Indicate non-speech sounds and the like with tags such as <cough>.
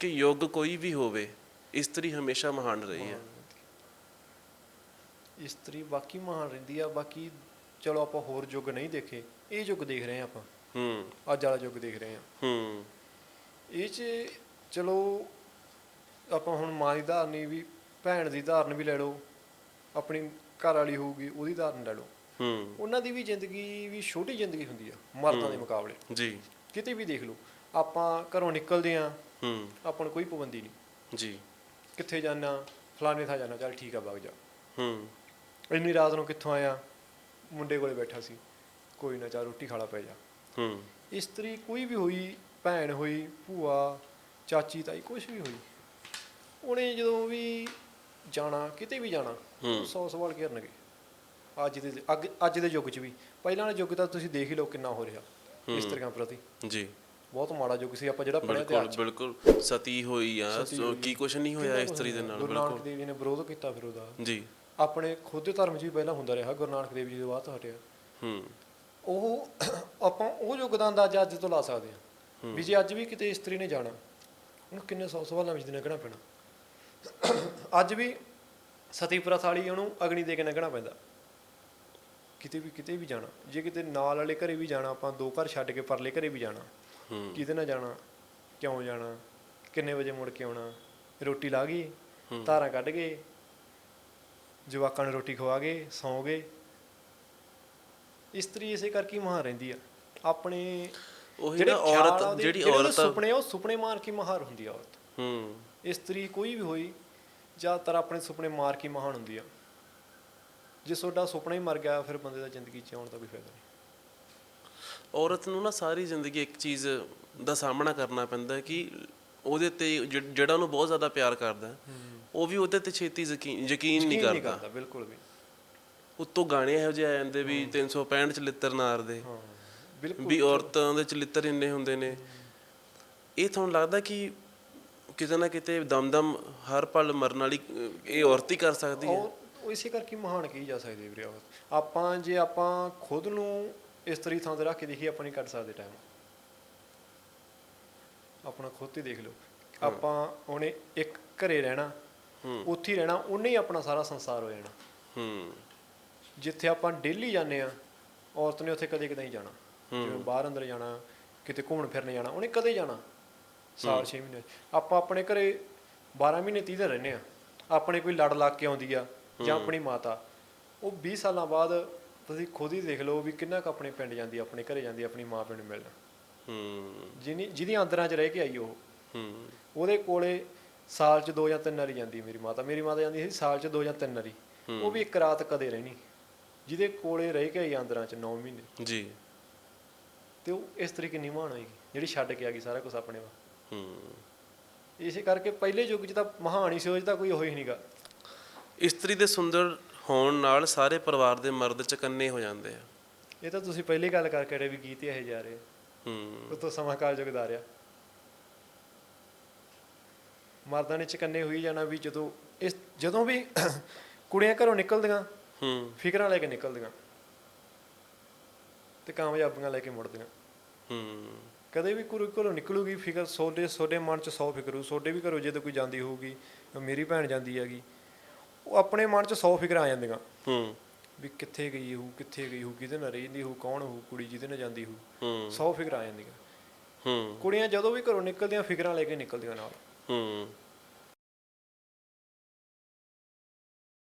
ਕਿ ਯੁੱਗ ਕੋਈ ਵੀ ਹੋਵੇ ਇਸਤਰੀ ਹਮੇਸ਼ਾ ਮਹਾਨ ਰਹੀ ਹੈ। ਇਸਤਰੀ ਬਾਕੀ ਮਹਾਨ ਰਹਿੰਦੀ ਆ ਬਾਕੀ ਚਲੋ ਆਪਾਂ ਹੋਰ ਯੁੱਗ ਨਹੀਂ ਦੇਖੇ ਇਹ ਯੁੱਗ ਦੇਖ ਰਹੇ ਆ ਆਪਾਂ। ਹੂੰ। ਅੱਜ ਵਾਲਾ ਯੁੱਗ ਦੇਖ ਰਹੇ ਆ ਹੂੰ। ਇਹ 'ਚ ਚਲੋ ਆਪਾਂ ਹੁਣ ਮਾਂ ਦੀ ਧਾਰਨੀ ਵੀ ਭੈਣ ਦੀ ਧਾਰਨ ਵੀ ਲੈ ਲਓ ਆਪਣੀ ਘਰ ਵਾਲੀ ਹੋਊਗੀ ਉਹਦੀ ਧਾਰਨ ਲੈ ਲਓ। ਹੂੰ। ਉਹਨਾਂ ਦੀ ਵੀ ਜ਼ਿੰਦਗੀ ਵੀ ਛੋਟੀ ਜ਼ਿੰਦਗੀ ਹੁੰਦੀ ਆ ਮਰਦਾਂ ਦੇ ਮੁਕਾਬਲੇ। ਜੀ। ਕਿਤੇ ਵੀ ਦੇਖ ਲਓ ਆਪਾਂ ਘਰੋਂ ਨਿਕਲਦੇ ਆ ਹੂੰ। ਆਪਾਂ ਨੂੰ ਕੋਈ ਪਾਬੰਦੀ ਨਹੀਂ। ਜੀ। ਕਿੱਥੇ ਜਾਣਾ ਫਲਾਣੇ ਥਾਂ ਜਾਣਾ ਚੱਲ ਠੀਕ ਆ ਵਗ ਜਾ। ਹੂੰ। ਇੰਨੀ ਰਾਤ ਨੂੰ ਕਿੱਥੋਂ ਆਇਆ? ਮੁੰਡੇ ਕੋਲੇ ਬੈਠਾ ਸੀ। ਕੋਈ ਨਾ ਚਾ ਰੋਟੀ ਖਾਲਾ ਪੈ ਜਾ। ਹੂੰ। ਇਸਤਰੀ ਕੋਈ ਵੀ ਹੋਈ ਭੈਣ ਹੋਈ ਭੂਆ ਚਾਚੀ ਤਾਈ ਕੁਝ ਵੀ ਹੋਈ ਉਹਨੇ ਜਦੋਂ ਵੀ ਜਾਣਾ ਕਿਤੇ ਵੀ ਜਾਣਾ ਹੂੰ। ਸੌ ਸਵਾਲ ਘੇਰਨਗੇ ਅੱਜ ਦੇ ਅੱਗ- ਅੱਜ ਦੇ ਯੁੱਗ 'ਚ ਵੀ। ਪਹਿਲਾਂ ਵਾਲੇ ਯੁੱਗ ਤਾਂ ਤੁਸੀਂ ਦੇਖ ਹੀ ਲਓ ਕਿੰਨਾ ਹੋ ਰਿਹਾ ਇਸਤਰੀਆਂ ਪ੍ਰਤੀ। ਜੀ। ਬਹੁਤ ਮਾੜਾ ਯੁੱਗ ਸੀ ਆਪਾਂ ਜਿਹੜਾ ਪੜਿਆ ਬਿਲਕੁਲ ਇਤਿਹਾਸ 'ਚ। ਬਿਲਕੁਲ। ਸਤੀ ਹੋਈ ਆ ਸੋ। ਕੀ ਕੁਛ ਨਹੀਂ ਹੋਇਆ ਕਿੰਨਾ ਕੁਛ ਇਸਤਰੀ ਦੇ। ਨਾਲ ਗੁਰੂ ਨਾਨਕ ਬਿਲਕੁਲ। ਦੇਵ ਜੀ ਨੇ ਵਿਰੋਧ ਕੀਤਾ ਫਿਰ ਉਹਦਾ। ਜੀ। ਆਪਣੇ ਖੁਦ ਦੇ ਧਰਮ ਵੀ ਪਹਿਲਾਂ ਹੁੰਦਾ ਰਿਹਾ ਗੁਰੂ ਨਾਨਕ ਦੇਵ ਜੀ ਦੇ ਬਾਅਦ ਤੋਂ ਹਟਿਆ। ਹੂੰ। ਉਹ ਆਪਾਂ ਉਹ ਯੁੱਗ ਦਾ ਅੱਜ ਤੋਂ ਲਾ ਸਕਦੇ ਹਾਂ। ਵੀ ਜੇ ਅੱਜ ਵੀ ਕਿਤੇ ਇਸਤਰੀ ਨੇ ਜਾਣਾ ਉਹਨੂੰ ਕਿੰਨੇ ਸੌ ਸਵਾਲਾਂ ਵਿੱਚ ਲੰਘਣਾ ਪੈਣਾ। ਅੱਜ ਵੀ ਸਤੀ ਪ੍ਰਥਾ ਵਾਲੀ ਉਹਨੂੰ ਅਗਨੀ ਦੇ ਕੇ ਲੰਘਣਾ ਪੈਂਦਾ। ਕਿਤੇ ਵੀ ਕਿਤੇ ਵੀ ਜਾਣਾ। ਜੇ ਕਿਤੇ ਨਾਲ ਵਾਲੇ ਘਰੇ ਵੀ ਜਾਣਾ ਆਪਾਂ ਦੋ ਘਰ ਛੱਡ ਕੇ ਪਰਲੇ ਘਰੇ ਵੀ ਜਾਣਾ। ਕਿਹਦੇ ਨਾਲ ਜਾਣਾ ਕਿਉਂ ਜਾਣਾ ਕਿੰਨੇ ਵਜੇ ਮੁੜ ਕੇ ਆਉਣਾ ਰੋਟੀ ਲਾ ਗਈ ਧਾਰਾਂ ਕੱਢ ਗਏ ਜਵਾਕਾਂ ਨੂੰ ਰੋਟੀ ਖਵਾ ਗਏ ਸੌਂ ਗਏ। ਇਸਤਰੀ ਇਸੇ ਕਰਕੇ ਹੀ ਮਹਾਨ ਰਹਿੰਦੀ ਆ। ਆਪਣੇ ਉਹੀ ਜਿਹੜੇ ਨਾ ਔਰਤ ਜਿਹੜੀ ਔਰਤ ਸੁਪਨੇ ਆ, ਉਹ ਸੁਪਨੇ ਮਾਰ ਕੇ ਮਹਾਨ ਹੁੰਦੀ ਆ ਔਰਤ। ਹੂੰ। ਇਸਤਰੀ ਕੋਈ ਵੀ ਹੋਈ ਜ਼ਿਆਦਾਤਰ ਆਪਣੇ ਸੁਪਨੇ ਮਾਰ ਕੇ ਮਹਾਨ ਹੁੰਦੀ ਆ। ਜੇ ਤੁਹਾਡਾ ਸੁਪਨਾ ਹੀ ਮਰ ਗਿਆ ਫਿਰ ਬੰਦੇ ਦਾ ਜ਼ਿੰਦਗੀ ਚ ਆਉਣ ਦਾ ਕੋਈ ਫਾਇਦਾ ਨਹੀਂ। ਔਰਤ ਨੂੰ ਨਾ ਸਾਰੀ ਜ਼ਿੰਦਗੀ ਇੱਕ ਚੀਜ਼ ਦਾ ਸਾਹਮਣਾ ਕਰਨਾ ਪੈਂਦਾ ਕਿ ਉਹਦੇ ਤੇ ਜਿ- ਜਿਹੜਾ ਉਹਨੂੰ ਬਹੁਤ ਜ਼ਿਆਦਾ ਪਿਆਰ ਕਰਦਾ ਹੈ, ਉਹ ਵੀ ਉਹਦੇ ਤੇ ਛੇਤੀ ਯਕੀਨ ਯਕੀਨ ਨਹੀਂ ਕਰਦਾ। ਬਿਲਕੁਲ ਵੀ। ਉੱਤੋਂ ਗਾਣੇ ਇਹੋ ਜਿਹੇ ਆ ਜਾਂਦੇ ਵੀ 365 ਚ ਲਿੱਤਰ ਨਾਰ ਦੇ। ਹਾਂ ਬਿਲਕੁਲ ਵੀ ਔਰਤਾਂ ਦੇ ਚ ਲਿੱਤਰ ਇੰਨੇ ਹੁੰਦੇ ਨੇ। ਇਹ ਤੁਹਾਨੂੰ ਲੱਗਦਾ ਕਿ ਕਿਤੇ ਨਾ ਕਿਤੇ ਦਮਦਮ ਹਰ ਪਲ ਮਰਨ ਵਾਲੀ ਅਹ, ਇਹ ਔਰਤ ਹੀ ਕਰ ਸਕਦੀ ਹੈ? ਉਹ ਉਹ ਇਸੇ ਕਰਕੇ ਮਹਾਨ ਕਹੀ ਜਾ ਸਕਦੀ ਹੈ ਵੀਰੇ ਔਰਤ। ਆਪਾਂ ਜੇ ਆਪਾਂ ਖੁਦ ਨੂੰ ਇਸਤਰੀ ਥਾਂ ਤੇ ਰੱਖ ਕੇ ਦੇਖੀਏ ਆਪਾਂ ਨਹੀਂ ਕੱਢ ਸਕਦੇ ਟਾਈਮ ਆਪਣਾ ਖੁਦ ਤੇ ਦੇਖ ਲਓ। ਆਪਾਂ ਉਹਨੇ ਇੱਕ ਘਰੇ ਰਹਿਣਾ। ਉੱਥੇ ਹੀ ਰਹਿਣਾ ਉਹਨੇ ਹੀ ਆਪਣਾ ਸਾਰਾ ਸੰਸਾਰ ਹੋ ਜਾਣਾ। ਹੂੰ। ਜਿੱਥੇ ਆਪਾਂ ਡੇਲੀ ਜਾਂਦੇ ਆ ਔਰਤ ਨੇ ਉੱਥੇ ਕਦੇ ਕਦੇ ਹੀ ਜਾਣਾ। ਜਿਵੇਂ ਬਾਹਰ ਅੰਦਰ ਜਾਣਾ ਕਿਤੇ ਘੁੰਮਣ ਫਿਰਨ ਜਾਣਾ ਉਹਨੇ ਕਦੇ ਜਾਣਾ। ਸਾਲ 6 ਮਹੀਨੇ। ਆਪਾਂ ਆਪਣੇ ਘਰੇ 12 ਮਹੀਨੇ 30 ਦਿਨ ਰਹਿੰਦੇ ਆ ਆਪਣੇ ਕੋਈ ਲੜ ਲੱਗ ਕੇ ਆਉਂਦੀ ਆ ਜਾਂ ਆਪਣੀ ਮਾਤਾ। ਉਹ 20 ਸਾਲਾਂ ਬਾਅਦ ਤੁਸੀਂ ਖੁਦ ਹੀ ਦੇਖ ਲਓ ਵੀ ਕਿੰਨਾ ਕੁ ਆਪਣੇ ਪਿੰਡ ਜਾਂਦੀ ਆਪਣੇ ਘਰੇ ਜਾਂਦੀ ਆਪਣੀ ਮਾਂ ਪਿਓ ਨੂੰ ਮਿਲਣ। ਹੂੰ। ਜਿਹਨੀ ਜਿਹਦੀਆਂ ਅੰਦਰਾਂ 'ਚ ਰਹਿ ਕੇ ਆਈ ਉਹ। ਹੂੰ। ਉਹਦੇ ਕੋਲੇ ਸਾਲ 'ਚ ਦੋ ਜਾਂ ਤਿੰਨ ਵਾਰੀ ਜਾਂਦੀ ਮੇਰੀ ਮਾਤਾ। ਮੇਰੀ ਮਾਤਾ ਜਾਂਦੀ ਸੀ ਸਾਲ 'ਚ ਦੋ ਜਾਂ ਤਿੰਨ ਵਾਰੀ। ਉਹ ਵੀ ਇੱਕ ਰਾਤ ਕਦੇ ਰਹਿਣੀ। ਜਿਹਦੇ ਕੋਲੇ ਰਹਿ ਕੇ ਆਈ ਅੰਦਰਾਂ 'ਚ 9 ਮਹੀਨੇ। ਜੀ। ਤੇ ਉਹ ਇਸ ਤਰੀਕੇ ਨਹੀਂ ਮਹਾਨ ਹੋਏਗੀ ਜਿਹੜੀ ਛੱਡ ਕੇ ਆ ਗਈ ਸਾਰਾ ਕੁਝ ਆਪਣੇ ਵਾ ਹੂੰ। ਇਸੇ ਕਰਕੇ ਪਹਿਲੇ ਯੁੱਗ 'ਚ ਤਾਂ ਮਹਾਨ ਹੀ ਸੀ ਉਹ 'ਚ ਤਾਂ ਕੋਈ ਹੋਈ ਨਹੀਂਗਾ ਇਸਤਰੀ ਦੇ ਸੁੰਦਰ ਹੋਣ ਨਾਲ ਸਾਰੇ ਪਰਿਵਾਰ ਦੇ ਮਰਦ ਚਕੰਨੇ ਹੋ ਜਾਂਦੇ ਆ। ਇਹ ਤਾਂ ਤੁਸੀਂ ਪਹਿਲੀ ਗੱਲ ਕਰਕੇ ਰਹੇ ਵੀ ਗੀਤ ਇਹ ਜਾ ਰਹੇ। ਹੂੰ। ਉਤੋਂ ਸਮਾਂ ਕਾਲ ਰਿਹਾ। ਮਰਦਾਂ ਨੇ ਚਕੰਨੇ ਹੋਈ ਜਾਣਾ ਵੀ ਜਦੋਂ ਇਸ ਜਦੋਂ ਵੀ <coughs> ਕੁੜੀਆਂ ਘਰੋਂ ਨਿਕਲਦੀਆਂ ਹੂੰ। ਫਿਕਰਾਂ ਲੈ ਕੇ ਨਿਕਲਦੀਆਂ ਤੇ ਕਾਮਯਾਬੀਆਂ ਲੈ ਕੇ ਮੁੜਦੀਆਂ। ਹੂੰ। ਕਦੇ ਵੀ ਕੋਈ ਘਰੋਂ ਨਿਕਲੂਗੀ ਫਿਕਰ ਸੋਡੇ ਸੋਡੇ ਮਨ ਚ 100 ਫਿਕਰ ਸੋਡੇ ਵੀ ਘਰੋਂ ਜਦੋਂ ਕੋਈ ਜਾਂਦੀ ਹੋਊਗੀ ਮੇਰੀ ਭੈਣ ਜਾਂਦੀ ਹੈਗੀ ਉਹ ਆਪਣੇ ਮਨ ਚ 100 ਫਿਕਰਾਂ ਆ ਜਾਂਦੀਆਂ। ਹੂੰ। ਵੀ ਕਿੱਥੇ ਗਈ ਹੋਊ ਕਿੱਥੇ ਗਈ ਹੋਊ ਕਿਹਦੇ ਨਾਲ ਰਹਿੰਦੀ ਹੋਊ ਕੌਣ ਹੋਊ ਕੁੜੀ ਜਿਹਦੇ ਨਾਲ ਜਾਂਦੀ ਹੋਊ ਹੂੰ। 100 ਫਿਕਰਾਂ ਆ ਜਾਂਦੀਆਂ। ਹੂੰ। ਕੁੜੀਆਂ ਜਦੋਂ ਵੀ ਘਰੋਂ ਨਿਕਲਦੀਆਂ ਫਿਕਰਾਂ ਲੈ ਕੇ ਨਿਕਲਦੀਆਂ ਨਾਲ। ਹੂੰ।